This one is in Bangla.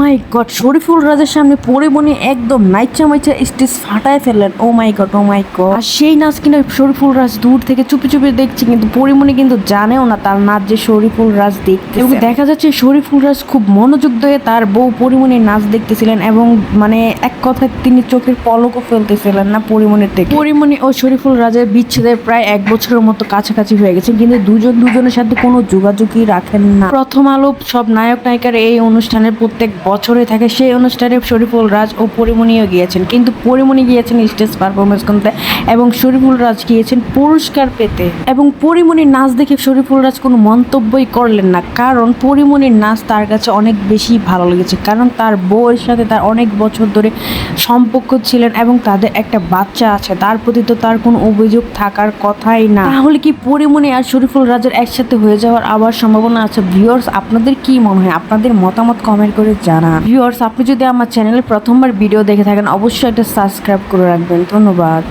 মাই গড শরীফুল রাজের সামনে পরিমণি একদম নাইচা মাইচা স্টেজ ফাটায় ফেললেন। ও মাই গড ও মাই গড আর সেই নাচ কিনা শরীফুল রাজ দূর থেকে চুপি চুপি দেখছে, কিন্তু পরিমণি কিন্তু জানেও না তার নাচ যে শরীফুল রাজ দেখতে এবং দেখা যাচ্ছে শরীফুল রাজ খুব মনোযোগ দিয়ে তার বউ পরিমণির নাচ দেখতেছিলেন এবং মানে এক কথায় তিনি চোখের পলকও ফেলতেছিলেন না পরিমণির থেকে। পরিমণি ও শরীফুল রাজের বিচ্ছেদের প্রায় এক বছরের মতো কাছাকাছি হয়ে গেছে, কিন্তু দুজন দুজনের সাথে কোনো যোগাযোগই রাখেন না। প্রথম আলো সব নায়ক নায়িকার এই অনুষ্ঠানের প্রত্যেক বছরে থাকে। সেই অনুষ্ঠানে শরীফুল রাজ ও পরিমণিও গিয়েছেন। কিন্তু পরিমণি গিয়েছেন স্টেজ পারফরমেন্স করতে এবং শরীফুল রাজ গিয়েছেন পুরস্কার পেতে। এবং পরিমণির নাচ দেখে শরীফুল রাজ কোনো মন্তব্যই করলেন না। কারণ পরিমণির নাচ তার কাছে অনেক বেশি ভালো লেগেছে। কারণ তার বউয়ের সাথে তার অনেক বছর ধরে সম্পর্ক ছিলেন এবং তাদের একটা বাচ্চা আছে। তার প্রতি তো তার কোনো অভিযোগ থাকার কথাই না। তাহলে কি পরিমণি আর শরীফুল রাজের একসাথে হয়ে যাওয়ার আবার সম্ভাবনা আছে? ভিউয়ার্স আপনাদের কি মনে হয়? আপনাদের মতামত কমেন্ট করে জানান। ভিউয়ার্স আপনি যদি আমার চ্যানেলে প্রথমবার ভিডিও দেখে থাকেন, অবশ্যই একটা সাবস্ক্রাইব করে রাখবেন। ধন্যবাদ।